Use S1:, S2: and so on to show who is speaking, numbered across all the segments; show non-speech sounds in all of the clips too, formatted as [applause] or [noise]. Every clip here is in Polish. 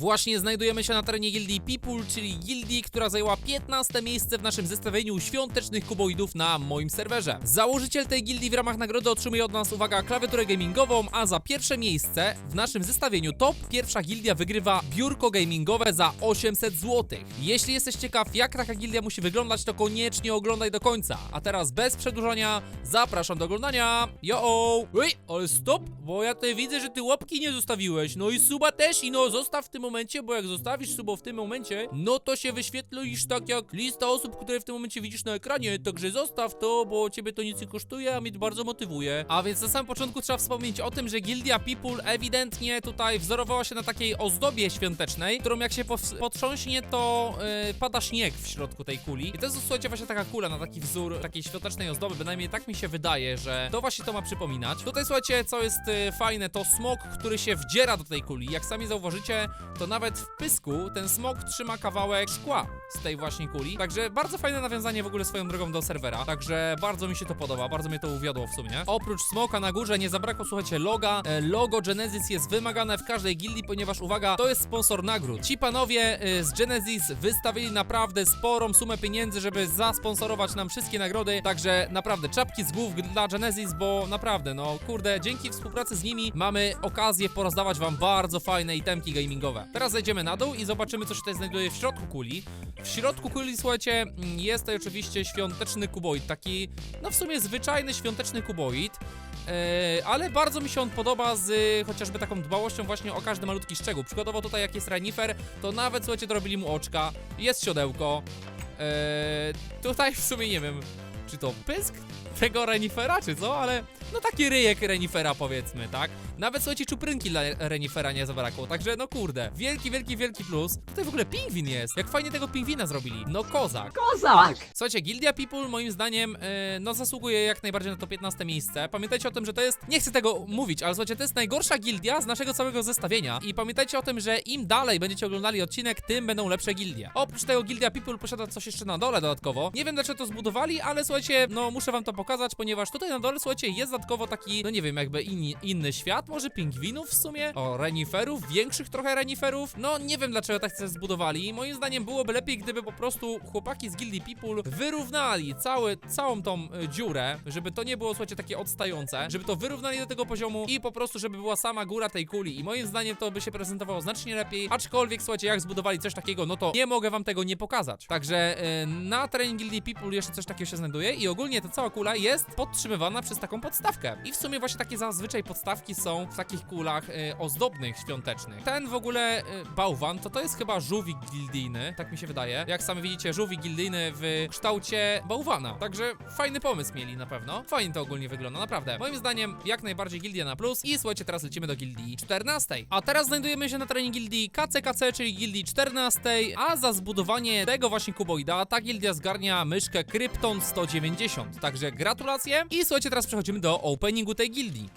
S1: Właśnie znajdujemy się na terenie gildii People, czyli gildii, która zajęła 15 miejsce w naszym zestawieniu świątecznych kuboidów na moim serwerze. Założyciel tej gildii w ramach nagrody otrzymuje od nas, uwaga, klawiaturę gamingową, a za pierwsze miejsce w naszym zestawieniu top pierwsza gildia wygrywa biurko gamingowe za 800 zł. Jeśli jesteś ciekaw, jak taka gildia musi wyglądać, to koniecznie oglądaj do końca. A teraz bez przedłużania, zapraszam do oglądania. Yo! Ej, ale stop, bo ja tutaj widzę, że ty łapki nie zostawiłeś. No i suba też i no zostaw w tym momencie, bo jak zostawisz subo w tym momencie, no to się wyświetlisz tak jak lista osób, które w tym momencie widzisz na ekranie. Także zostaw to, bo ciebie to nic nie kosztuje, a mnie bardzo motywuje. A więc na samym początku trzeba wspomnieć o tym, że Gildia People ewidentnie tutaj wzorowała się na takiej ozdobie świątecznej, którą jak się potrząśnie, to yy, pada śnieg w środku tej kuli. I to jest słuchajcie właśnie taka kula na taki wzór takiej świątecznej ozdoby, bynajmniej tak mi się wydaje, że to właśnie to ma przypominać. Tutaj słuchajcie, co jest y, fajne, to smok, który się wdziera do tej kuli. Jak sami zauważycie, to nawet w pysku ten smok trzyma kawałek szkła z tej właśnie kuli. Także bardzo fajne nawiązanie w ogóle swoją drogą do serwera. Także bardzo mi się to podoba, bardzo mnie to uwiodło w sumie. Oprócz smoka na górze nie zabrakło, słuchajcie, loga. E, Logo Genesis jest wymagane w każdej gildii, ponieważ uwaga, to jest sponsor nagród. Ci panowie y, z Genesis wystawili naprawdę sporą sumę pieniędzy, żeby zasponsorować nam wszystkie nagrody. Także naprawdę czapki z głów dla Genesis, bo naprawdę, no kurde, dzięki współpracy z nimi mamy okazję porozdawać wam bardzo fajne itemki gamingowe. Teraz zejdziemy na dół i zobaczymy, co się tutaj znajduje w środku kuli. W środku kuli, słuchajcie, mm, jest tutaj oczywiście świąteczny kuboid, taki, no w sumie zwyczajny świąteczny kuboid. Eee, ale bardzo mi się on podoba z y, chociażby taką dbałością właśnie o każdy malutki szczegół. Przykładowo tutaj jak jest renifer, to nawet słuchajcie, dorobili mu oczka, jest siodełko. Eee, tutaj w sumie nie wiem, czy to pysk tego renifera, czy co, ale no taki ryjek renifera powiedzmy, tak? Nawet słuchajcie, czuprynki dla renifera nie zabrakło, także no kurde, wielki, wielki, wielki plus. Tutaj w ogóle pingwin jest, jak fajnie tego pingwina zrobili, no kozak.
S2: Kozak!
S1: Słuchajcie, Gildia People moim zdaniem e, no zasługuje jak najbardziej na to 15 miejsce. Pamiętajcie o tym, że to jest, nie chcę tego mówić, ale słuchajcie, to jest najgorsza gildia z naszego całego zestawienia i pamiętajcie o tym, że im dalej będziecie oglądali odcinek, tym będą lepsze gildie. Oprócz tego Gildia People posiada coś jeszcze na dole dodatkowo. Nie wiem dlaczego to zbudowali, ale słuchajcie, no muszę wam to pokazać, ponieważ tutaj na dole, słuchajcie, jest dodatkowo taki, no nie wiem, jakby inny świat, może pingwinów w sumie, o reniferów, większych trochę reniferów. No nie wiem dlaczego tak coś zbudowali. Moim zdaniem byłoby lepiej, gdyby po prostu chłopaki z Gildii People wyrównali cały, całą tą y, dziurę, żeby to nie było, słuchajcie, takie odstające, żeby to wyrównali do tego poziomu i po prostu, żeby była sama góra tej kuli. I moim zdaniem to by się prezentowało znacznie lepiej, aczkolwiek, słuchajcie, jak zbudowali coś takiego, no to nie mogę wam tego nie pokazać. Także y, na terenie Gildii People jeszcze coś takiego się znajduje i ogólnie ta cała kula jest podtrzymywana przez taką podstawkę. I w sumie właśnie takie zazwyczaj podstawki są w takich kulach y, ozdobnych, świątecznych. Ten w ogóle y, bałwan, to to jest chyba żółwik gildijny, tak mi się wydaje. Jak sami widzicie, żółwik gildijny w kształcie bałwana. Także fajny pomysł mieli na pewno. Fajnie to ogólnie wygląda, naprawdę. Moim zdaniem jak najbardziej gildia na plus. I słuchajcie, teraz lecimy do gildii 14. A teraz znajdujemy się na terenie gildii KCKC, czyli gildii 14, a za zbudowanie tego właśnie kuboida ta gildia zgarnia myszkę Krypton 190. Także gratulacje. I słuchajcie, teraz przechodzimy do openingu tej gildii.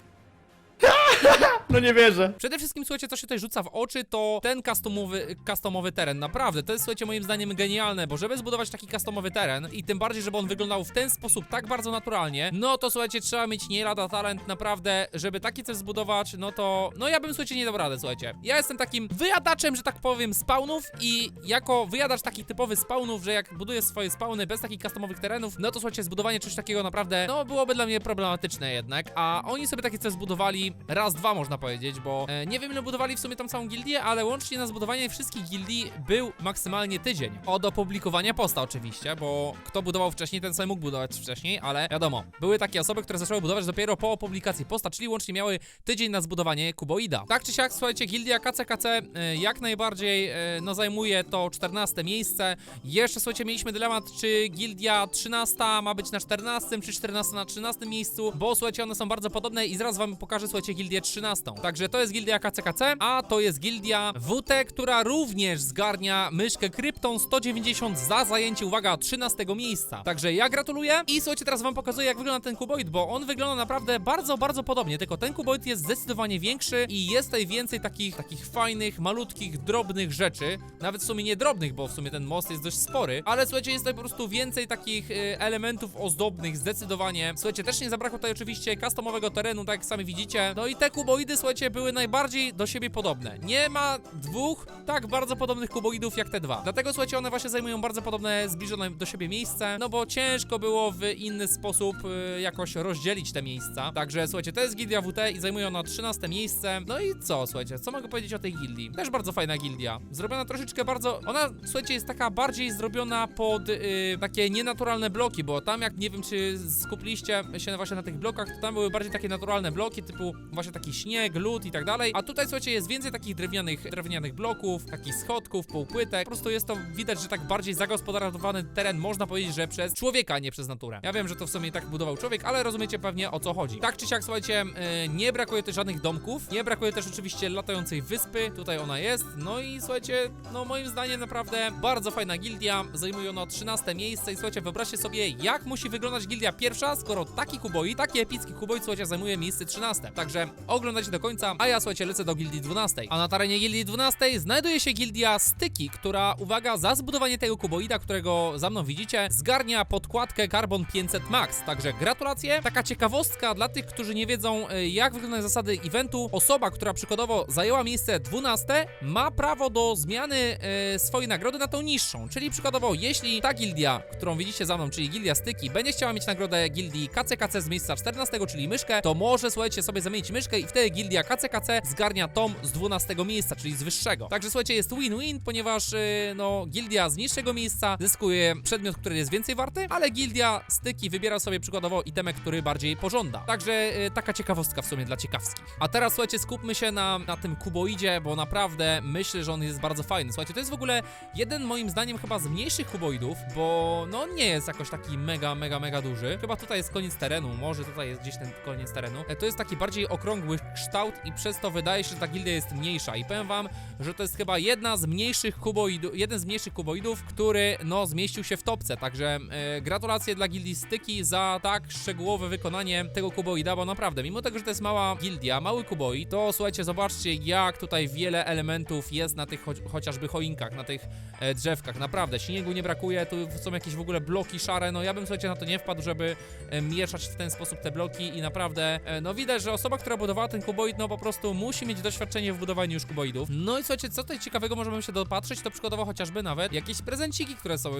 S1: [laughs]
S2: No nie wierzę.
S1: Przede wszystkim, słuchajcie, co się tutaj rzuca w oczy, to ten customowy, customowy teren. Naprawdę, to jest, słuchajcie, moim zdaniem genialne, bo żeby zbudować taki customowy teren i tym bardziej, żeby on wyglądał w ten sposób tak bardzo naturalnie, no to słuchajcie, trzeba mieć nie lada talent, naprawdę, żeby taki coś zbudować, no to, no ja bym, słuchajcie, nie dał rady, słuchajcie. Ja jestem takim wyjadaczem, że tak powiem, spawnów i jako wyjadacz takich typowych spawnów, że jak buduję swoje spawny bez takich customowych terenów, no to słuchajcie, zbudowanie czegoś takiego naprawdę, no byłoby dla mnie problematyczne jednak, a oni sobie takie coś zbudowali raz, dwa można powiedzieć, bo e, nie wiem ile budowali w sumie tą całą gildię, ale łącznie na zbudowanie wszystkich gildii był maksymalnie tydzień. Od opublikowania posta oczywiście, bo kto budował wcześniej, ten sobie mógł budować wcześniej, ale wiadomo, były takie osoby, które zaczęły budować dopiero po publikacji posta, czyli łącznie miały tydzień na zbudowanie kuboida. Tak czy siak, słuchajcie, gildia KCKC e, jak najbardziej e, no zajmuje to 14 miejsce. Jeszcze słuchajcie, mieliśmy dylemat, czy gildia 13 ma być na 14, czy 14 na 13 miejscu, bo słuchajcie, one są bardzo podobne i zaraz wam pokażę, słuchajcie, gildię 13. Także to jest gildia KCKC, a to jest gildia WT, która również zgarnia myszkę Krypton 190 za zajęcie, uwaga, 13 miejsca. Także ja gratuluję i słuchajcie, teraz wam pokazuję, jak wygląda ten kuboid, bo on wygląda naprawdę bardzo, bardzo podobnie, tylko ten kuboid jest zdecydowanie większy i jest tutaj więcej takich, takich fajnych, malutkich, drobnych rzeczy, nawet w sumie nie drobnych, bo w sumie ten most jest dość spory, ale słuchajcie, jest tutaj po prostu więcej takich y, elementów ozdobnych, zdecydowanie. Słuchajcie, też nie zabrakło tutaj oczywiście customowego terenu, tak jak sami widzicie, no i te kuboidy, słuchajcie, były najbardziej do siebie podobne. Nie ma dwóch tak bardzo podobnych kuboidów jak te dwa. Dlatego, słuchajcie, one właśnie zajmują bardzo podobne, zbliżone do siebie miejsce, no bo ciężko było w inny sposób y, jakoś rozdzielić te miejsca. Także, słuchajcie, to jest gildia WT i zajmuje ona 13 miejsce. No i co, słuchajcie, co mogę powiedzieć o tej gildii? Też bardzo fajna gildia. Zrobiona troszeczkę bardzo... Ona, słuchajcie, jest taka bardziej zrobiona pod y, takie nienaturalne bloki, bo tam jak, nie wiem, czy skupiliście się właśnie na tych blokach, to tam były bardziej takie naturalne bloki, typu właśnie taki śnieg, lód i tak dalej. A tutaj, słuchajcie, jest więcej takich drewnianych, drewnianych bloków, takich schodków, półpłytek. Po prostu jest to, widać, że tak bardziej zagospodarowany teren, można powiedzieć, że przez człowieka, nie przez naturę. Ja wiem, że to w sumie tak budował człowiek, ale rozumiecie pewnie o co chodzi. Tak czy siak, słuchajcie, y, nie brakuje też żadnych domków, nie brakuje też oczywiście latającej wyspy, tutaj ona jest, no i słuchajcie, no moim zdaniem naprawdę bardzo fajna gildia, zajmuje ona 13 miejsce i słuchajcie, wyobraźcie sobie, jak musi wyglądać gildia pierwsza, skoro taki kuboi, taki epicki kuboi, słuchajcie, zajmuje miejsce 13. Także oglądajcie do końca, a ja, słuchajcie, lecę do gildii 12. A na terenie gildii 12 znajduje się gildia Styki, która, uwaga, za zbudowanie tego kuboida, którego za mną widzicie, zgarnia podkładkę Carbon 500 Max. Także gratulacje. Taka ciekawostka dla tych, którzy nie wiedzą, e, jak wyglądają zasady eventu. Osoba, która przykładowo zajęła miejsce 12, ma prawo do zmiany e, swojej nagrody na tą niższą. Czyli przykładowo, jeśli ta gildia, którą widzicie za mną, czyli gildia Styki, będzie chciała mieć nagrodę gildii KCKC z miejsca 14, czyli myszkę, to może, słuchajcie, sobie zamienić myszkę i wtedy gildia KCKC zgarnia tom z 12 miejsca, czyli z wyższego. Także słuchajcie, jest win-win, ponieważ yy, no, gildia z niższego miejsca zyskuje przedmiot, który jest więcej warty, ale gildia styki wybiera sobie przykładowo itemek, który bardziej pożąda. Także yy, taka ciekawostka w sumie dla ciekawskich. A teraz słuchajcie, skupmy się na, na tym kuboidzie, bo naprawdę myślę, że on jest bardzo fajny. Słuchajcie, to jest w ogóle jeden moim zdaniem chyba z mniejszych kuboidów, bo no nie jest jakoś taki mega, mega, mega duży. Chyba tutaj jest koniec terenu, może tutaj jest gdzieś ten koniec terenu. E, To jest taki bardziej okrągły kształt i przez to wydaje się, że ta gildia jest mniejsza. I powiem wam, że to jest chyba jedna z mniejszych kuboidów, jeden z mniejszych kuboidów, który no zmieścił się w topce. Także e, gratulacje dla gildii Styki za tak szczegółowe wykonanie tego kuboida, bo naprawdę, mimo tego, że to jest mała gildia, mały kuboid, to słuchajcie, zobaczcie jak tutaj wiele elementów jest na tych cho chociażby choinkach, na tych e, drzewkach. Naprawdę, śniegu nie brakuje, tu są jakieś w ogóle bloki szare, no ja bym słuchajcie na to nie wpadł, żeby e, mieszać w ten sposób te bloki i naprawdę, e, no widać, że osoba, która budowała ten kuboid, no po prostu musi mieć doświadczenie w budowaniu już kuboidów. No i słuchajcie, co tutaj ciekawego możemy się dopatrzeć, to przykładowo chociażby nawet jakieś prezenciki, które są,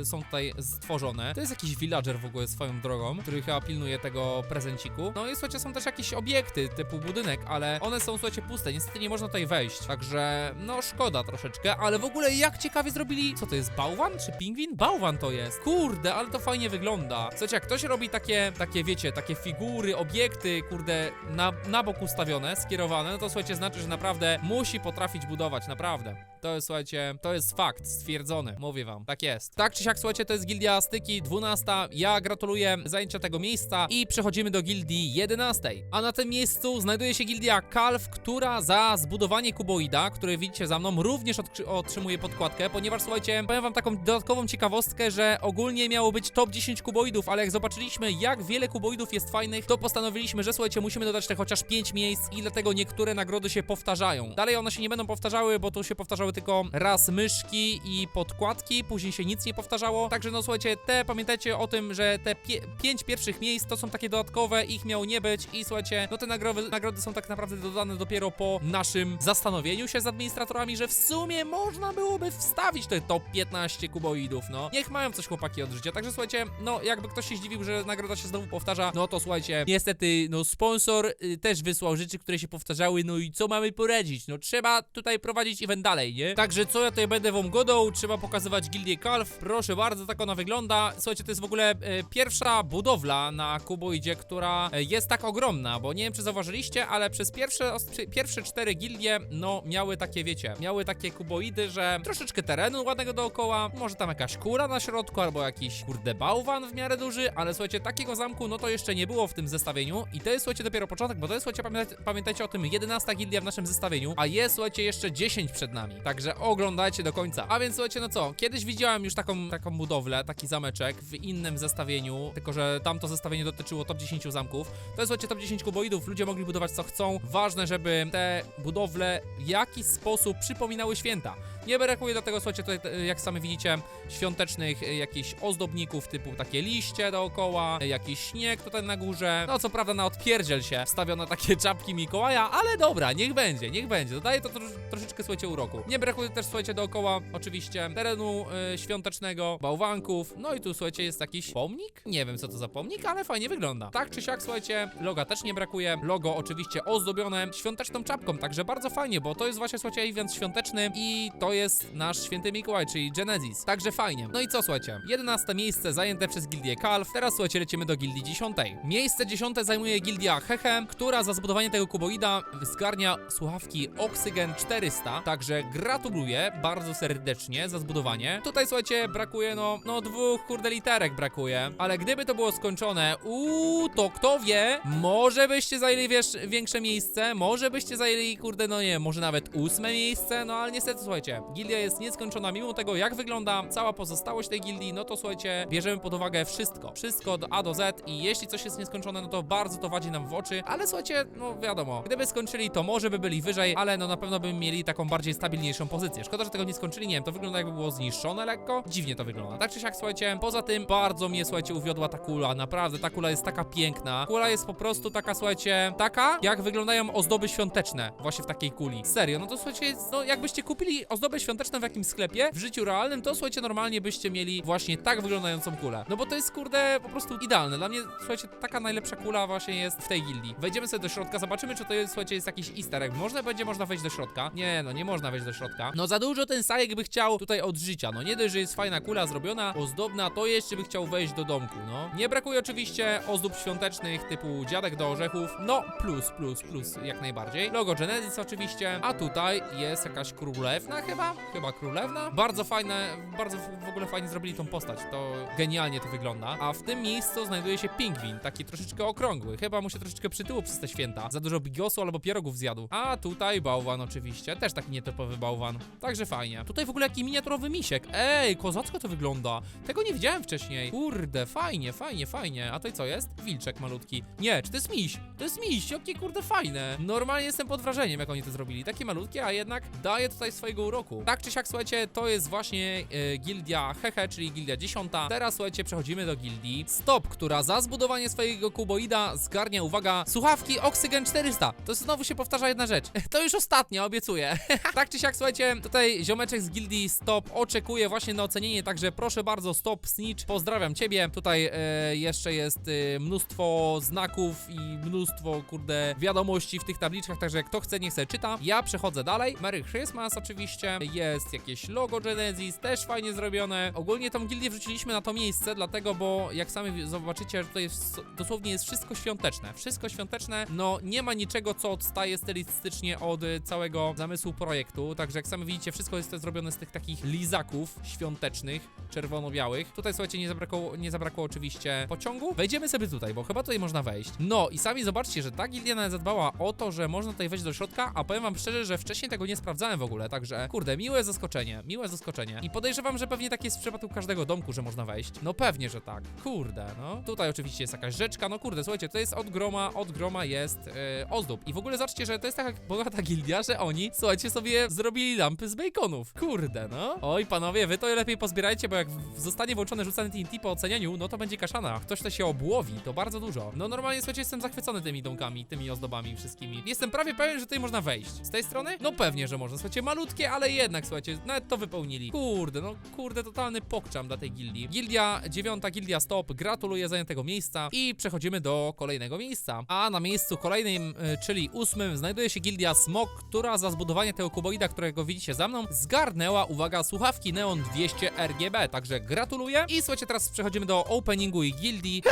S1: y, są tutaj stworzone. To jest jakiś villager w ogóle swoją drogą, który chyba pilnuje tego prezenciku. No i słuchajcie, są też jakieś obiekty typu budynek, ale one są, słuchajcie, puste, niestety nie można tutaj wejść, także no szkoda troszeczkę, ale w ogóle jak ciekawie zrobili, co to jest, bałwan czy pingwin? Bałwan to jest, kurde, ale to fajnie wygląda. Słuchajcie, jak ktoś robi takie, takie wiecie, takie figury, obiekty, kurde, na, na bok ustawione, skierowane, no to słuchajcie, znaczy, że naprawdę musi potrafić budować, naprawdę. To jest, słuchajcie, to jest fakt, stwierdzony, mówię wam, tak jest. Tak czy siak, słuchajcie, to jest gildia Styki 12, ja gratuluję zajęcia tego miejsca i przechodzimy do gildii 11. A na tym miejscu znajduje się gildia Kalf, która za zbudowanie kuboida, który widzicie za mną, również otrzymuje podkładkę, ponieważ, słuchajcie, powiem wam taką dodatkową ciekawostkę, że ogólnie miało być top 10 kuboidów, ale jak zobaczyliśmy, jak wiele kuboidów jest fajnych, to postanowiliśmy, że słuchajcie, musimy dodać te chociaż 5 miejsc i dlatego niektóre nagrody się powtarzają. Dalej one się nie będą powtarzały, bo tu się powtarzały tylko raz myszki i podkładki, później się nic nie powtarzało. Także no słuchajcie, te pamiętajcie o tym, że te 5 pierwszych miejsc to są takie dodatkowe, ich miało nie być i słuchajcie, no te nagrody, nagrody są tak naprawdę dodane dopiero po naszym zastanowieniu się z administratorami, że w sumie można byłoby wstawić te top 15 kuboidów, no. Niech mają coś chłopaki od życia. Także słuchajcie, no jakby ktoś się zdziwił, że nagroda się znowu powtarza, no to słuchajcie, niestety, no sponsor y, też wysłał rzeczy, które się powtarzały, no i co mamy poradzić? No trzeba tutaj prowadzić event dalej, nie? Także co ja tutaj będę wam godą, trzeba pokazywać gildię Kalf, proszę bardzo, tak ona wygląda. Słuchajcie, to jest w ogóle e, pierwsza budowla na kuboidzie, która e, jest tak ogromna, bo nie wiem czy zauważyliście, ale przez pierwsze, pierwsze cztery gildie, no miały takie, wiecie, miały takie kuboidy, że troszeczkę terenu ładnego dookoła, może tam jakaś kura na środku, albo jakiś kurde bałwan w miarę duży, ale słuchajcie, takiego zamku, no to jeszcze nie było w tym zestawieniu i to jest, słuchajcie, dopiero początek, bo to jest, słuchajcie, pamiętajcie, pamiętajcie o tym 11 gildia w naszym zestawieniu, a jest, słuchajcie, jeszcze 10 przed nami. Także oglądajcie do końca. A więc słuchajcie, no co, kiedyś widziałem już taką, taką budowlę, taki zameczek w innym zestawieniu, tylko że tamto zestawienie dotyczyło top 10 zamków. To jest słuchajcie top 10 kuboidów, ludzie mogli budować co chcą. Ważne, żeby te budowle w jakiś sposób przypominały święta. Nie brakuje do tego, słuchajcie, tutaj, e, jak sami widzicie, świątecznych e, jakichś ozdobników, typu takie liście dookoła, e, jakiś śnieg tutaj na górze. No, co prawda na odpierdziel się wstawiono takie [laughs] czapki Mikołaja, ale dobra, niech będzie, niech będzie. Dodaje to trosz, troszeczkę, słuchajcie, uroku. Nie brakuje też, słuchajcie, dookoła oczywiście terenu e, świątecznego, bałwanków. No i tu, słuchajcie, jest jakiś pomnik? Nie wiem, co to za pomnik, ale fajnie wygląda. Tak czy siak, słuchajcie, loga też nie brakuje. Logo oczywiście ozdobione świąteczną czapką, także bardzo fajnie, bo to jest właśnie, słuchajcie, event świąteczny i to jest nasz święty Mikołaj, czyli Genesis. Także fajnie. No i co, słuchajcie, 11 miejsce zajęte przez gildię Kalf. Teraz, słuchajcie, lecimy do gildii 10. Miejsce 10 zajmuje gildia Hehe, która za zbudowanie tego kuboida zgarnia słuchawki Oxygen 400. Także gratuluję bardzo serdecznie za zbudowanie. Tutaj, słuchajcie, brakuje no, no dwóch kurde literek brakuje, ale gdyby to było skończone, uuu, to kto wie, może byście zajęli wiesz, większe miejsce, może byście zajęli, kurde, no nie, może nawet ósme miejsce, no ale niestety, słuchajcie, gildia jest nieskończona, mimo tego, jak wygląda cała pozostałość tej gildii, no to słuchajcie, bierzemy pod uwagę wszystko, wszystko do A do Z i jeśli coś jest nieskończone, no to bardzo to wadzi nam w oczy, ale słuchajcie, no wiadomo, gdyby skończyli, to może by byli wyżej, ale no na pewno by mieli taką bardziej stabilniejszą pozycję. Szkoda, że tego nie skończyli, nie wiem, to wygląda jakby było zniszczone lekko, dziwnie to wygląda. Tak czy siak, słuchajcie, poza tym bardzo mnie, słuchajcie, uwiodła ta kula, naprawdę, ta kula jest taka piękna. Kula jest po prostu taka, słuchajcie, taka, jak wyglądają ozdoby świąteczne właśnie w takiej kuli. Serio, no to słuchajcie, no jakbyście kupili ozdoby świąteczne w jakimś sklepie, w życiu realnym, to słuchajcie, normalnie byście mieli właśnie tak wyglądającą kulę. No bo to jest, kurde, po prostu idealne. Dla mnie, słuchajcie, taka najlepsza kula właśnie jest w tej gildii. Wejdziemy sobie do środka, zobaczymy, czy to jest, słuchajcie, jest jakiś easter egg. Można będzie można wejść do środka. Nie, no nie można wejść do środka. No za dużo ten sajek by chciał tutaj od życia. No nie dość, że jest fajna kula zrobiona, ozdobna, to jeszcze by chciał wejść do domku, no. Nie brakuje oczywiście ozdób świątecznych typu dziadek do orzechów. No, plus, plus, plus, jak najbardziej. Logo Genesis oczywiście, a tutaj jest jakaś królewna chyba? Chyba królewna? Bardzo fajne, bardzo w w ogóle fajnie zrobili tą postać, to genialnie to wygląda. A w tym miejscu znajduje się pingwin, taki troszeczkę okrągły. Chyba mu się troszeczkę przytyło przez te święta. Za dużo bigosu albo pierogów zjadł. A tutaj bałwan oczywiście, też taki nietypowy bałwan. Także fajnie. Tutaj w ogóle jaki miniaturowy misiek. Ej, kozacko to wygląda. Tego nie widziałem wcześniej. Kurde, fajnie, fajnie, fajnie. A tutaj co jest? Wilczek malutki. Nie, czy to jest miś? To jest miś, jakie kurde fajne. Normalnie jestem pod wrażeniem, jak oni to zrobili. Takie malutkie, a jednak daje tutaj swojego uroku. Tak czy siak, słuchajcie, to jest właśnie e, gildia Hehe, czyli gildia 10. Teraz, słuchajcie, przechodzimy do gildii Stop, która za zbudowanie swojego kuboida zgarnia, uwaga, słuchawki Oxygen 400. To znowu się powtarza jedna rzecz. [laughs] To już ostatnia, obiecuję. [laughs] tak czy siak, słuchajcie, tutaj ziomeczek z gildii Stop oczekuje właśnie na ocenienie, także proszę bardzo, Stop Snitch, pozdrawiam ciebie. Tutaj e, jeszcze jest e, mnóstwo znaków i mnóstwo, kurde, wiadomości w tych tabliczkach, także kto chce, niech sobie czyta. Ja przechodzę dalej. Merry Christmas oczywiście. Jest jakieś logo Genesis, też fajnie zrobione. Ogólnie tą gildię wrzuciliśmy na to miejsce, dlatego, bo jak sami zobaczycie, że tutaj jest, dosłownie jest wszystko świąteczne. Wszystko świąteczne, no nie ma niczego, co odstaje stylistycznie od całego zamysłu projektu, także jak sami widzicie, wszystko jest zrobione z tych takich lizaków świątecznych, czerwono-białych. Tutaj, słuchajcie, nie zabrakło, nie zabrakło oczywiście pociągu. Wejdziemy sobie tutaj, bo chyba tutaj można wejść. No i sami zobaczcie, że ta gildia zadbała o to, że można tutaj wejść do środka, a powiem wam szczerze, że wcześniej tego nie sprawdzałem w ogóle, także kurde, miłe zaskoczenie, miłe zaskoczenie. I podejrzewam, że pewnie tak jest w przypadku każdego domku, że można wejść. No pewnie, że tak. Kurde, no. Tutaj oczywiście jest jakaś rzeczka, no kurde, słuchajcie, to jest od groma, od groma jest e, ozdób. I w ogóle zobaczcie, że to jest taka bogata gildia, że oni, słuchajcie, sobie zrobili lampy z baconów. Kurde, no. Oj, panowie, wy to lepiej pozbierajcie, bo jak zostanie włączone rzucane TNT po ocenianiu, no to będzie kaszana. Ktoś to się obłowi, to bardzo dużo. No normalnie, słuchajcie, jestem zachwycony tymi domkami, tymi ozdobami wszystkimi. Jestem prawie pewien, że tutaj można wejść. Z tej strony? No pewnie, że można. Słuchajcie, malutkie, ale jednak, słuchajcie, nawet to wypełnili. Kurde, no kurde, totalny pokczam dla tej gildii. Gildia dziewiąta, gildia stop, gratuluję zajętego miejsca i przechodzimy do kolejnego miejsca. A na miejscu kolejnym, y, czyli ósmym, znajduje się gildia Smok, która za zbudowanie tego kuboida, którego widzicie za mną, zgarnęła, uwaga, słuchawki Neon 200 RGB, także gratuluję. I słuchajcie, teraz przechodzimy do openingu i gildii. [laughs]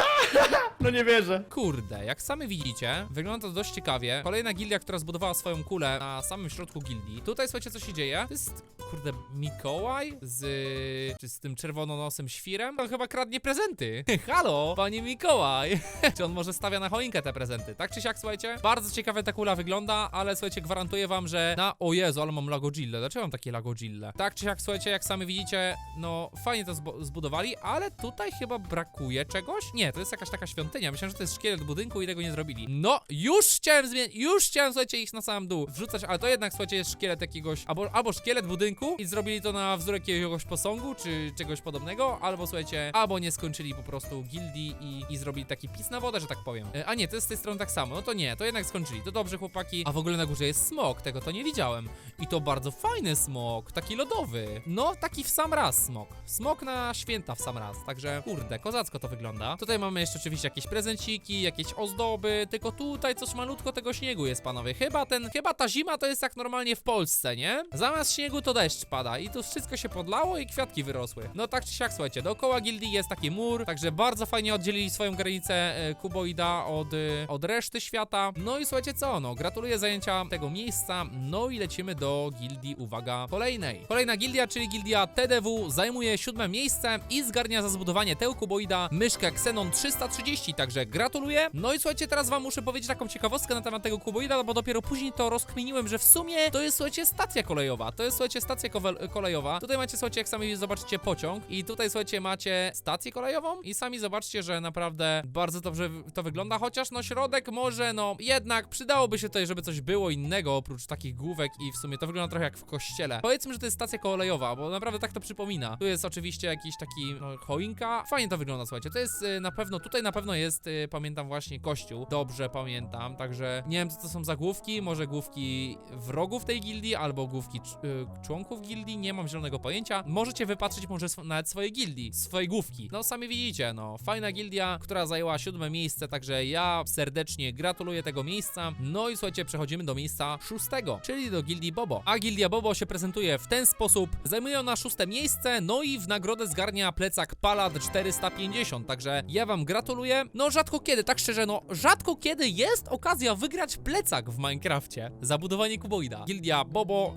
S2: No nie wierzę.
S1: Kurde, jak sami widzicie, wygląda to dość ciekawie. Kolejna gildia, która zbudowała swoją kulę na samym środku gildii. Tutaj słuchajcie, co się dzieje. Jest kurde, Mikołaj z... czy z tym czerwononosym świrem? To chyba kradnie prezenty. [laughs] Halo, panie Mikołaj. [laughs] czy on może stawia na choinkę te prezenty? Tak czy siak, słuchajcie? Bardzo ciekawe ta kula wygląda, ale słuchajcie, gwarantuję wam, że na... O Jezu, ale mam Lagodzilla. Dlaczego mam takie Lagodzilla? Tak czy siak, słuchajcie, jak sami widzicie, no fajnie to zbu- zbudowali, ale tutaj chyba brakuje czegoś? Nie, to jest jakaś taka świątynia. Myślałem, że to jest szkielet budynku i tego nie zrobili. No, już chciałem zmienić, już chciałem, słuchajcie, ich na sam dół wrzucać, ale to jednak, słuchajcie, jest szkielet jakiegoś, albo, albo szkielet budynku i zrobili to na wzór jakiegoś posągu, czy czegoś podobnego, albo, słuchajcie, albo nie skończyli po prostu gildii i, i zrobili taki pis na wodę, że tak powiem. E, A nie, to jest z tej strony tak samo, no to nie, to jednak skończyli, to dobrze, chłopaki. A w ogóle na górze jest smok, tego to nie widziałem. I to bardzo fajny smok, taki lodowy. No, taki w sam raz smok. Smok na święta w sam raz, także kurde, kozacko to wygląda. Tutaj mamy jeszcze oczywiście jakieś prezenciki, jakieś ozdoby, tylko tutaj coś malutko tego śniegu jest, panowie. Chyba ten, chyba ta zima to jest jak normalnie w Polsce, nie? Zamiast śniegu to deszcz pada i tu wszystko się podlało i kwiatki wyrosły. No tak czy siak, słuchajcie, dookoła gildii jest taki mur, także bardzo fajnie oddzielili swoją granicę e, Kuboida od, e, od reszty świata. No i słuchajcie co, no gratuluję zajęcia tego miejsca, no i lecimy do gildii, uwaga, kolejnej. Kolejna gildia, czyli gildia TDW, zajmuje siódme miejsce i zgarnia za zbudowanie tego kuboida myszkę Xenon 330, także gratuluję. No i słuchajcie, teraz wam muszę powiedzieć taką ciekawostkę na temat tego kuboida, bo dopiero później to rozkminiłem, że w sumie to jest, słuchajcie, stacja kolejowa. To jest, słuchajcie, stacja kolejowa. Tutaj macie, słuchajcie, jak sami zobaczycie pociąg i tutaj, słuchajcie, macie stację kolejową i sami zobaczcie, że naprawdę bardzo dobrze to wygląda, chociaż no środek może, no jednak przydałoby się tutaj, żeby coś było innego oprócz takich główek i w sumie to wygląda trochę jak w kościele. Powiedzmy, że to jest stacja kolejowa, bo naprawdę tak to przypomina. Tu jest oczywiście jakiś taki, no, choinka. Fajnie to wygląda, słuchajcie. To jest y, na pewno, tutaj na pewno jest, y, pamiętam właśnie kościół. Dobrze pamiętam, także nie wiem, co to są za główki, może główki wrogów tej gildii, albo główki członków gildii, nie mam zielonego pojęcia. Możecie wypatrzeć może nawet swojej gildii, swojej główki. No, sami widzicie, no, fajna gildia, która zajęła siódme miejsce, także ja serdecznie gratuluję tego miejsca. No i słuchajcie, przechodzimy do miejsca szóstego, czyli do gildii Bobo. A gildia Bobo się prezentuje w ten sposób. Zajmuje ona szóste miejsce, no i w nagrodę zgarnia plecak Palad 450, także ja wam gratuluję. No rzadko kiedy, tak szczerze, no rzadko kiedy jest okazja wygrać plecak w Minecrafcie. Zabudowanie kuboida. Gildia Bobo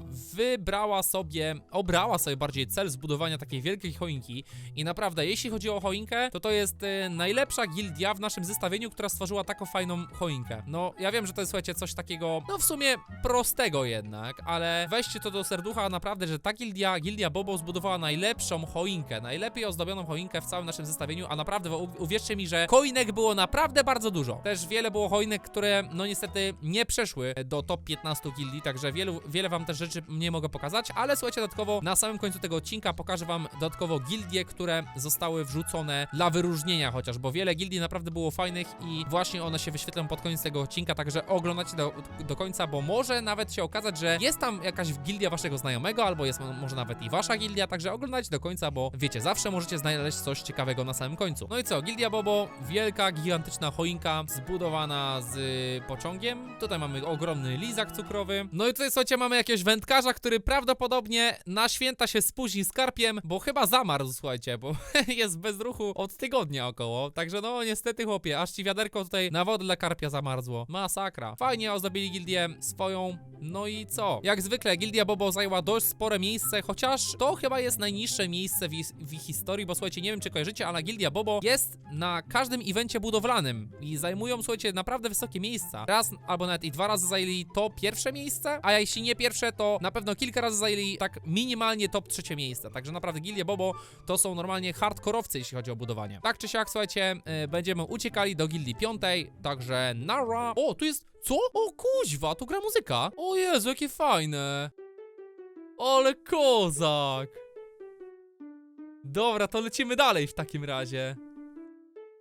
S1: wybrała sobie, obrała sobie bardziej cel zbudowania takiej wielkiej choinki i naprawdę, jeśli chodzi o choinkę, to to jest y, najlepsza gildia w naszym zestawieniu, która stworzyła taką fajną choinkę. No, ja wiem, że to jest, słuchajcie, coś takiego, no w sumie prostego jednak, ale weźcie to do serducha naprawdę, że ta gildia, gildia Bobo zbudowała najlepszą choinkę, najlepiej ozdobioną choinkę w całym naszym zestawieniu, a naprawdę, uwierzcie mi, że choinek było naprawdę bardzo dużo. Też wiele było choinek, które, no niestety, nie przeszły do top 15 gildii, także wielu, wiele wam też rzeczy nie mogę pokazać, ale słuchajcie, dodatkowo na samym końcu tego odcinka pokażę wam dodatkowo gildie, które zostały wrzucone dla wyróżnienia chociaż, bo wiele gildii naprawdę było fajnych i właśnie one się wyświetlą pod koniec tego odcinka, także oglądajcie do, do końca, bo może nawet się okazać, że jest tam jakaś gildia waszego znajomego, albo jest mo- może nawet i wasza gildia, także oglądajcie do końca, bo wiecie, zawsze możecie znaleźć coś ciekawego na samym końcu. No i co, gildia Bobo, wielka, gigantyczna choinka, zbudowana z y, pociągiem. Tutaj mamy ogromny lizak cukrowy. No i tutaj, słuchajcie, mamy jakiegoś wędkarza, który prawdopodobnie na święta się spóźni z karpiem, bo chyba zamarzł, słuchajcie, bo [laughs] jest bez ruchu od tygodnia około. Także no, niestety, chłopie, aż ci wiaderko tutaj na wodę dla karpia zamarzło. Masakra. Fajnie ozdobili gildię swoją. No i co? Jak zwykle, gildia Bobo zajęła dość spore miejsce, chociaż to chyba jest najniższe miejsce w, w historii, bo słuchajcie, nie wiem czy kojarzycie, ale gildia Bobo jest na każdym evencie budowlanym i zajmują, słuchajcie, naprawdę wysokie miejsca. Raz albo nawet i dwa razy zajęli to pierwsze miejsce, a jeśli nie pierwsze, to na pewno kilka razy zajęli tak minimalnie top trzecie miejsce. Także naprawdę gildia Bobo to są normalnie hardkorowcy, jeśli chodzi o budowanie. Tak czy siak, słuchajcie, y, będziemy uciekali do gildii piątej, także nara. O, tu jest... Co? O kuźwa, tu gra muzyka. O Jezu, jakie fajne. Ale kozak. Dobra, to lecimy dalej w takim razie.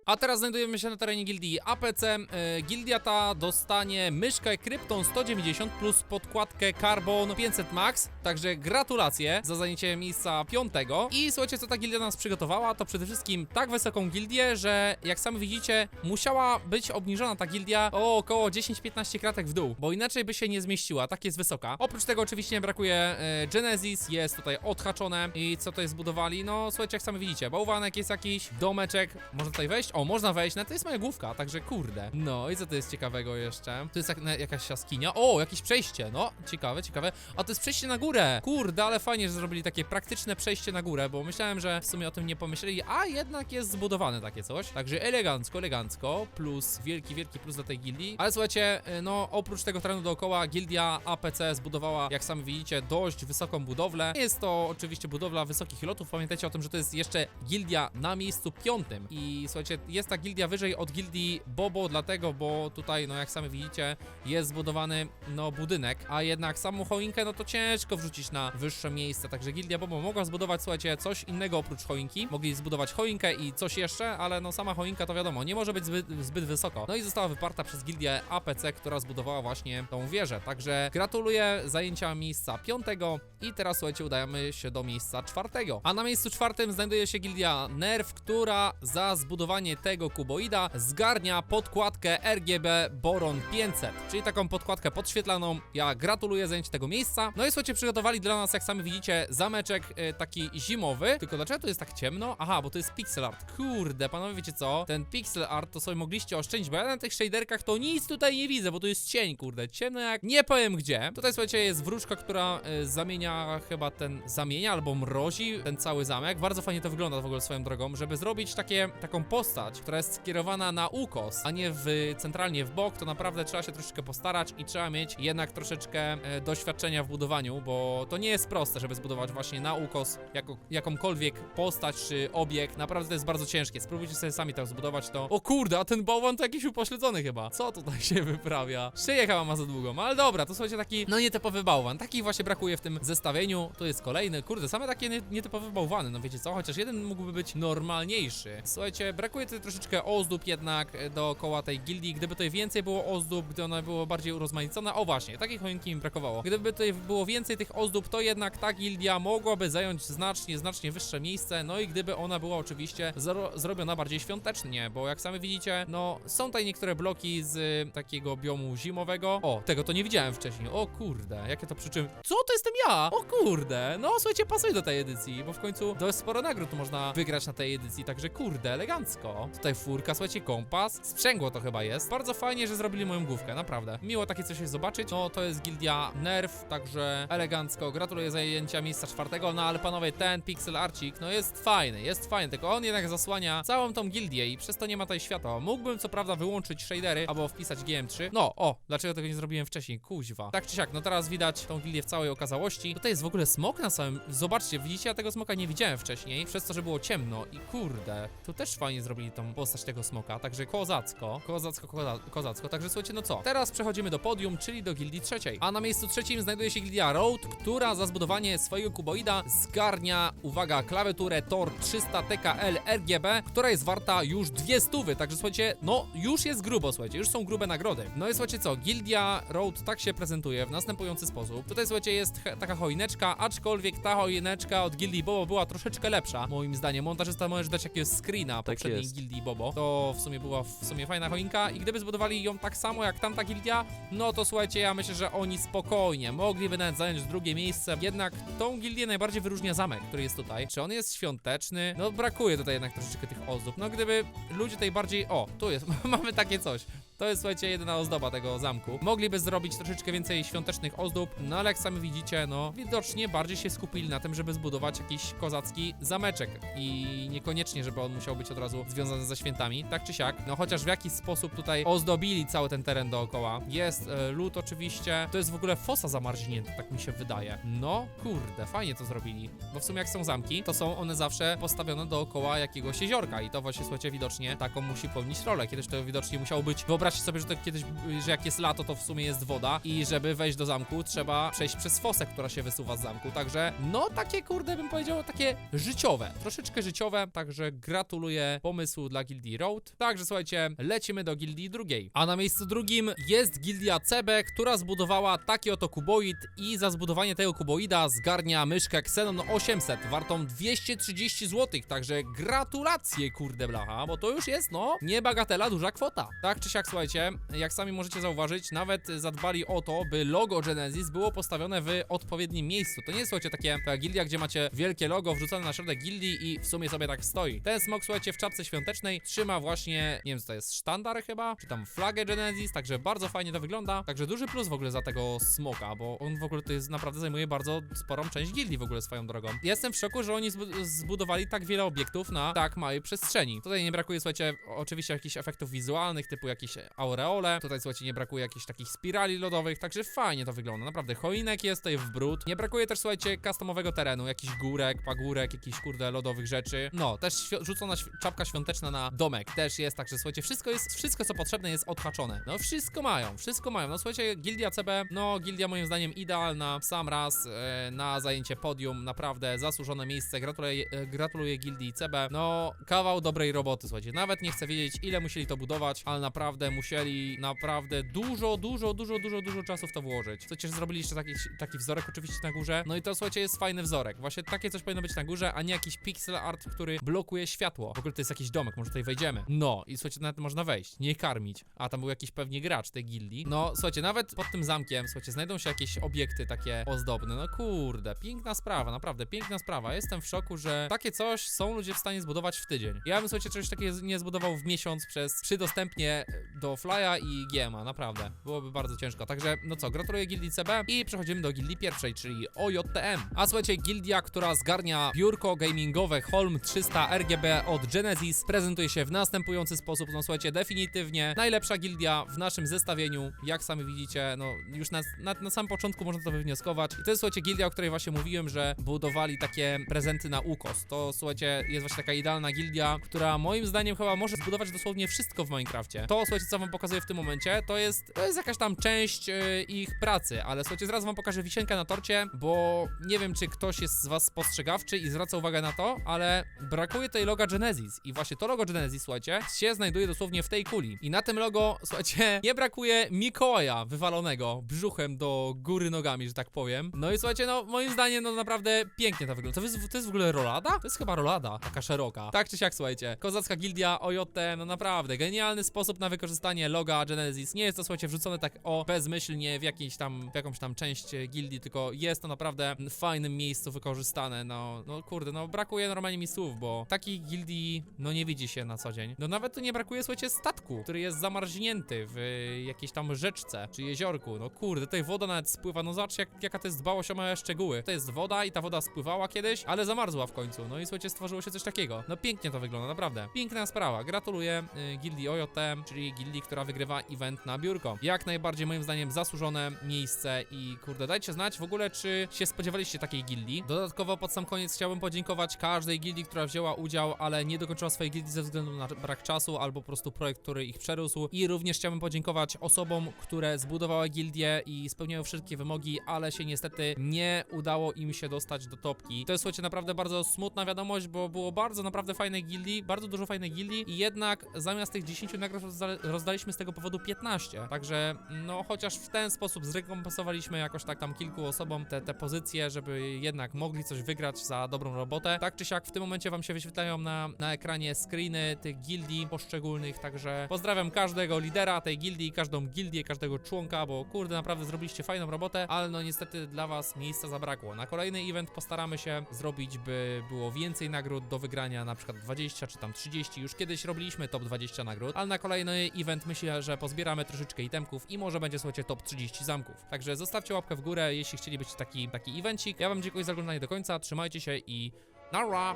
S1: A teraz znajdujemy się na terenie gildii APC. E, gildia ta dostanie myszkę Krypton 190 plus podkładkę Carbon 500 Max. Także gratulacje za zajęcie miejsca piątego. I słuchajcie, co ta gildia nas przygotowała, to przede wszystkim tak wysoką gildię, że jak sami widzicie, musiała być obniżona ta gildia o około 10-15 kratek w dół, bo inaczej by się nie zmieściła, tak jest wysoka. Oprócz tego oczywiście brakuje e, Genesis, jest tutaj odhaczone i co tutaj zbudowali, no słuchajcie, jak sami widzicie, bałwanek jest jakiś, domeczek, można tutaj wejść, wejść. O, można wejść, no to jest moja główka, także kurde. No i co to jest ciekawego jeszcze? To jest jak, na- jakaś jaskinia. O, jakieś przejście, no, ciekawe, ciekawe. A to jest przejście na górę. Kurde, ale fajnie, że zrobili takie praktyczne przejście na górę, bo myślałem, że w sumie o tym nie pomyśleli, a jednak jest zbudowane takie coś. Także elegancko, elegancko, plus wielki, wielki plus do tej gildii. Ale słuchajcie, y, no oprócz tego terenu dookoła, gildia APC zbudowała, jak sami widzicie, dość wysoką budowlę. Jest to oczywiście budowla wysokich lotów. Pamiętajcie o tym, że to jest jeszcze gildia na miejscu piątym. I słuchajcie, jest ta gildia wyżej od gildii Bobo, dlatego, bo tutaj, no jak sami widzicie, jest zbudowany, no, budynek, a jednak samą choinkę, no to ciężko wrzucić na wyższe miejsce. Także gildia Bobo mogła zbudować, słuchajcie, coś innego oprócz choinki. Mogli zbudować choinkę i coś jeszcze, ale no sama choinka to wiadomo, nie może być zbyt, zbyt wysoko. No i została wyparta przez gildię APC, która zbudowała właśnie tą wieżę. Także gratuluję zajęcia miejsca piątego i teraz słuchajcie, udajemy się do miejsca czwartego. A na miejscu czwartym znajduje się gildia Nerv, która za zbudowanie tego kuboida zgarnia podkładkę RGB Boron 500, czyli taką podkładkę podświetlaną. Ja gratuluję zajęcia tego miejsca. No i słuchajcie, przygotowali dla nas, jak sami widzicie, zameczek y, taki zimowy. Tylko dlaczego tu jest tak ciemno? Aha, bo to jest pixel art. Kurde, panowie, wiecie co? Ten pixel art to sobie mogliście oszczędzić, bo ja na tych shaderkach to nic tutaj nie widzę, bo tu jest cień, kurde. Ciemno jak nie powiem gdzie. Tutaj słuchajcie, jest wróżka, która y, zamienia chyba ten, zamienia albo mrozi ten cały zamek. Bardzo fajnie to wygląda w ogóle swoją drogą, żeby zrobić takie, taką postać, która jest skierowana na ukos, a nie w, centralnie w bok, to naprawdę trzeba się troszeczkę postarać i trzeba mieć jednak troszeczkę e, doświadczenia w budowaniu, bo to nie jest proste, żeby zbudować właśnie na ukos jako, jakąkolwiek postać czy obiekt. Naprawdę to jest bardzo ciężkie. Spróbujcie sobie sami to zbudować to. O kurde, a ten bałwan to jakiś upośledzony chyba. Co tutaj się [laughs] wyprawia? Szyję chyba ma za długą, ale dobra, to słuchajcie taki, no nietypowy bałwan. Taki właśnie brakuje w tym zestawieniu. Tu jest kolejny, kurde, same takie nie, nietypowe bałwany, no wiecie co? Chociaż jeden mógłby być normalniejszy. Słuchajcie, brakuje tutaj troszeczkę ozdób jednak e, dookoła tej gildii. Gdyby tutaj więcej było ozdób, gdy ona było bardziej urozmaicona, o właśnie, takiej choinki mi brakowało. Gdyby tutaj było więcej tych ozdób, to jednak ta gildia mogłaby zająć znacznie, znacznie wyższe miejsce, no i gdyby ona była oczywiście zro zrobiona bardziej świątecznie, bo jak sami widzicie, no są tutaj niektóre bloki z y, takiego biomu zimowego. O, tego to nie widziałem wcześniej. O kurde, jakie to przy czym... Co, to jestem ja? O kurde, no słuchajcie, pasuje do tej edycji, bo w końcu dość sporo nagród można wygrać na tej edycji, także kurde, elegancko. Tutaj furka, słuchajcie, kompas, sprzęgło to chyba jest. Bardzo fajnie, że zrobili moją główkę, naprawdę. Miło takie coś zobaczyć. No, to jest gildia Nerf, także elegancko. Gratuluję zajęcia miejsca czwartego, no ale panowie, ten pixel arcik, no jest fajny, jest fajny, tylko on jednak zasłania całą tą gildię i przez to nie ma tutaj światła. Mógłbym co prawda wyłączyć shadery albo wpisać GM3. No, o, dlaczego tego nie zrobiłem wcześniej? Kuźwa. Tak czy siak, no teraz widać tą gildię w całej okazałości. Tutaj jest w ogóle smok na samym... Zobaczcie, widzicie, ja tego smoka nie widziałem wcześniej, przez to, że było ciemno i kurde, tu też fajnie zrobili tą postać tego smoka, także kozacko, kozacko, koza, kozacko. Także słuchajcie, no co? Teraz przechodzimy do podium, czyli do gildii trzeciej. A na miejscu trzecim znajduje się gildia Road, która za zbudowanie swojego kuboida zgarnia, uwaga, klawiaturę Tor 300 TKL RGB, która jest warta już dwie stówy, także słuchajcie, no już jest grubo, słuchajcie, już są grube nagrody. No i słuchajcie co, gildia Road tak się prezentuje w następujący sposób. Tutaj słuchajcie, jest taka choineczka, aczkolwiek ta choineczka od gildii Bobo była troszeczkę lepsza, moim zdaniem. Montażysta możesz dać jakiegoś screena poprzedniej
S3: jest.
S1: Gildii Bobo. To w sumie była w sumie fajna choinka i gdyby zbudowali ją tak samo jak tamta gildia, no to słuchajcie, ja myślę, że oni spokojnie mogliby nawet zająć drugie miejsce. Jednak tą gildię najbardziej wyróżnia zamek, który jest tutaj. Czy on jest świąteczny? No brakuje tutaj jednak troszeczkę tych ozdób. No gdyby ludzie tutaj bardziej... O, tu jest, [laughs] mamy takie coś. To jest, słuchajcie, jedyna ozdoba tego zamku. Mogliby zrobić troszeczkę więcej świątecznych ozdób, no ale jak sami widzicie, no widocznie bardziej się skupili na tym, żeby zbudować jakiś kozacki zameczek i niekoniecznie, żeby on musiał być od razu związany ze świętami, tak czy siak. No chociaż w jakiś sposób tutaj ozdobili cały ten teren dookoła. Jest e, lód oczywiście, to jest w ogóle fosa zamarznięta, tak mi się wydaje. No, kurde, fajnie to zrobili, bo w sumie jak są zamki, to są one zawsze postawione dookoła jakiegoś jeziorka. I to właśnie, słuchajcie, widocznie taką musi pełnić rolę. Kiedyś to widocznie musiało być, wyobraźcie sobie, że to kiedyś, że jak jest lato, to w sumie jest woda. I żeby wejść do zamku, trzeba przejść przez fosę, która się wysuwa z zamku, także no takie, kurde, bym powiedział, takie życiowe, troszeczkę życiowe, także gratuluję pomysłu dla Gildii Road. Także słuchajcie, lecimy do Gildii drugiej. A na miejscu drugim jest Gildia CB, która zbudowała taki oto kuboid i za zbudowanie tego kuboida zgarnia myszkę Xenon 800 wartą 230 zł, także gratulacje, kurde blacha, bo to już jest, no, nie bagatela, duża kwota. Tak czy siak, słuchajcie, jak sami możecie zauważyć, nawet zadbali o to, by logo Genesis było postawione w odpowiednim miejscu. To nie jest, słuchajcie, takie ta gildia, gdzie macie wielkie logo wrzucone na środek gildii i w sumie sobie tak stoi. Ten smok, słuchajcie, w czapce świątecznej świątecznej trzyma właśnie, nie wiem co to jest, sztandar chyba, czy tam flagę Genesis, także bardzo fajnie to wygląda. Także duży plus w ogóle za tego smoka, bo on w ogóle to jest naprawdę zajmuje bardzo sporą część gildii w ogóle swoją drogą. Jestem w szoku, że oni zbu- zbudowali tak wiele obiektów na tak małej przestrzeni. Tutaj nie brakuje, słuchajcie, oczywiście jakichś efektów wizualnych, typu jakieś aureole. Tutaj, słuchajcie, nie brakuje jakichś takich spirali lodowych, także fajnie to wygląda. Naprawdę, choinek jest tutaj w brud. Nie brakuje też, słuchajcie, customowego terenu, jakichś górek, pagórek, jakichś, kurde, lodowych rzeczy. No, też rzucona czapka świąteczna na domek też jest, także, słuchajcie, wszystko jest, wszystko co potrzebne jest odhaczone. No, wszystko mają, wszystko mają. No, słuchajcie, gildia CB, no, gildia moim zdaniem idealna, sam raz e, na zajęcie podium, naprawdę zasłużone miejsce. Gratuluję, e, gratuluję gildii CB. No, kawał dobrej roboty, słuchajcie. Nawet nie chcę wiedzieć, ile musieli to budować, ale naprawdę musieli naprawdę dużo, dużo, dużo, dużo, dużo czasu w to włożyć. Słuchajcie, że zrobili jeszcze taki, taki wzorek oczywiście na górze. No i to, słuchajcie, jest fajny wzorek. Właśnie takie coś powinno być na górze, a nie jakiś pixel art, który blokuje światło. W ogóle to jest jakiś domek, może tutaj wejdziemy. No, i słuchajcie, nawet można wejść, nie karmić. A tam był jakiś pewnie gracz tej gildii. No, słuchajcie, nawet pod tym zamkiem, słuchajcie, znajdą się jakieś obiekty takie ozdobne. No kurde, piękna sprawa, naprawdę, piękna sprawa. Jestem w szoku, że takie coś są ludzie w stanie zbudować w tydzień. Ja bym, słuchajcie, czegoś takiego nie zbudował w miesiąc przez przy dostępnie do Flya i GMA, naprawdę. Byłoby bardzo ciężko. Także, no co, gratuluję gildii CB i przechodzimy do gildii pierwszej, czyli OJTM. A słuchajcie, gildia, która zgarnia biurko gamingowe Holm 300 RGB od Genesis, prezentuje się w następujący sposób. No słuchajcie, definitywnie najlepsza gildia w naszym zestawieniu. Jak sami widzicie, no już na, na, na samym początku można to wywnioskować. I to jest, słuchajcie, gildia, o której właśnie mówiłem, że budowali takie prezenty na ukos. To, słuchajcie, jest właśnie taka idealna gildia, która moim zdaniem chyba może zbudować dosłownie wszystko w Minecrafcie. To, słuchajcie, co wam pokazuję w tym momencie, to jest, to jest jakaś tam część e, ich pracy, ale słuchajcie, zaraz wam pokażę wisienkę na torcie, bo nie wiem, czy ktoś jest z was spostrzegawczy i zwraca uwagę na to, ale brakuje tej loga Genesis i właśnie to logo Genesis, słuchajcie, się znajduje dosłownie w tej kuli. I na tym logo, słuchajcie, nie brakuje Mikołaja wywalonego brzuchem do góry nogami, że tak powiem. No i słuchajcie, no moim zdaniem, no naprawdę pięknie to wygląda. To jest, to jest w ogóle rolada? To jest chyba rolada, taka szeroka. Tak czy siak, słuchajcie. Kozacka gildia OJT, no naprawdę, genialny sposób na wykorzystanie loga Genesis. Nie jest to, słuchajcie, wrzucone tak o bezmyślnie w jakiejś tam, w jakąś tam część gildii, tylko jest to naprawdę w fajnym miejscu wykorzystane. No, no kurde, no brakuje normalnie mi słów, bo takich gildii, no nie widzi się na co dzień. No nawet tu nie brakuje, słuchajcie, statku, który jest zamarznięty w e, jakiejś tam rzeczce, czy jeziorku. No kurde, tutaj woda nawet spływa, no zobacz jak, jaka to jest dbałość o małe szczegóły. To jest woda i ta woda spływała kiedyś, ale zamarzła w końcu. No i słuchajcie, stworzyło się coś takiego. No pięknie to wygląda, naprawdę. Piękna sprawa. Gratuluję y, gildii OJTM, czyli gildii, która wygrywa event na biurko. Jak najbardziej moim zdaniem zasłużone miejsce i kurde, dajcie znać w ogóle, czy się spodziewaliście takiej gildii. Dodatkowo pod sam koniec chciałbym podziękować każdej gildii, która wzięła udział, ale nie dokończyła swojej gildii ze względu na brak czasu albo po prostu projekt, który ich przerósł. I również chciałbym podziękować osobom, które zbudowały gildię i spełniają wszystkie wymogi, ale się niestety nie udało im się dostać do topki. To jest słuchajcie naprawdę bardzo smutna wiadomość, bo było bardzo naprawdę fajnej gildii, bardzo dużo fajnej gildii i jednak zamiast tych 10 nagród rozda rozdaliśmy z tego powodu 15. Także no chociaż w ten sposób zrekompensowaliśmy jakoś tak tam kilku osobom te, te pozycje, żeby jednak mogli coś wygrać za dobrą robotę. Tak czy siak w tym momencie wam się wyświetlają na, na ekranie screeny tych gildii poszczególnych, także pozdrawiam każdego lidera tej gildii, każdą gildię, każdego członka, bo kurde naprawdę zrobiliście fajną robotę, ale no niestety dla was miejsca zabrakło. Na kolejny event postaramy się zrobić, by było więcej nagród do wygrania, na przykład 20 czy tam 30. Już kiedyś robiliśmy top 20 nagród, ale na kolejny event myślę, że pozbieramy troszeczkę itemków i może będzie słuchajcie top 30 zamków. Także zostawcie łapkę w górę, jeśli chcielibyście taki, taki evencik. Ja wam dziękuję za oglądanie do końca, trzymajcie się i nara!